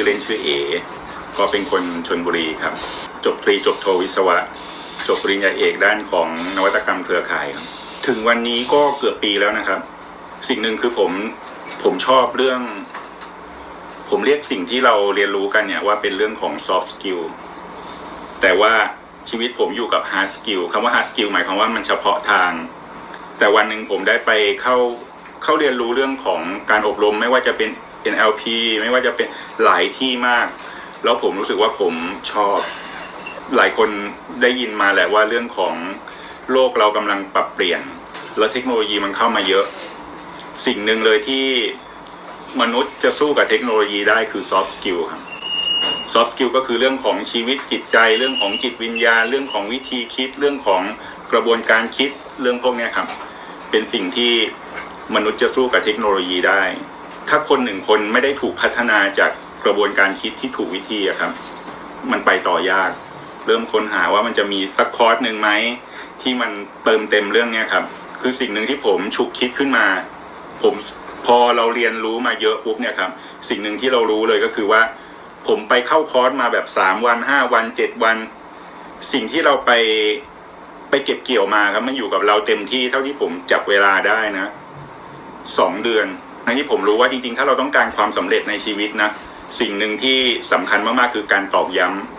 ชื่อเล่นชื่อเอ ก็เป็นคนชนบุรีครับ จบตรีจบโทวิศวะ จบปริญญาเอกด้านของนวัตกรรมเครือข่ายครับ ถึงวันนี้ก็เกือบปีแล้วนะครับ สิ่งหนึ่งคือผมผมชอบเรื่อง ผมเรียกสิ่งที่เราเรียนรู้กันเนี่ยว่าเป็นเรื่องของ soft skill แต่ว่าชีวิตผมอยู่กับ hard skill คำว่า hard skill หมายความว่ามันเฉพาะทาง แต่วันหนึ่งผมได้ไปเข้าเข้าเรียนรู้เรื่องของการอบรมไม่ว่าจะเป็น NLP ไม่ว่าจะเป็นหลายที่มาก แล้วผมรู้สึกว่าผมชอบ หลายคนได้ยินมาแหละว่าเรื่องของโลกเรากำลังปรับเปลี่ยน แล้วเทคโนโลยีมันเข้ามาเยอะ สิ่งหนึ่งเลยที่มนุษย์จะสู้กับเทคโนโลยีได้คือ soft skill ครับ soft skill ก็คือเรื่องของชีวิตจิตใจ เรื่องของจิตวิญญาณ เรื่องของวิธีคิด เรื่องของกระบวนการคิดเรื่องพวกนี้ครับ เป็นสิ่งที่มนุษย์จะสู้กับเทคโนโลยีได้ ถ้าคนหนึ่งคนไม่ได้ถูกพัฒนาจากกระบวนการคิดที่ถูกวิธีอะครับ มันไปต่อยาก เริ่มค้นหาว่ามันจะมีสักคอร์สหนึ่งไหมที่มันเติมเต็มเรื่องเนี้ยครับ คือสิ่งหนึ่งที่ผมฉุกคิดขึ้นมา ผมพอเราเรียนรู้มาเยอะปุ๊บเนี่ยครับสิ่งหนึ่งที่เรารู้เลยก็คือว่า ผมไปเข้าคอร์สมาแบบสามวันห้าวันเจ็ดวัน สิ่งที่เราไปไปเก็บเกี่ยวมาครับมันอยู่กับเราเต็มที่เท่าที่ผมจับเวลาได้นะสองเดือน ทั้งที่ผมรู้ว่าจริงๆ ถ้าเราต้องการความสำเร็จในชีวิตนะ สิ่งหนึ่งที่สำคัญมากๆ คือการตอกย้ำ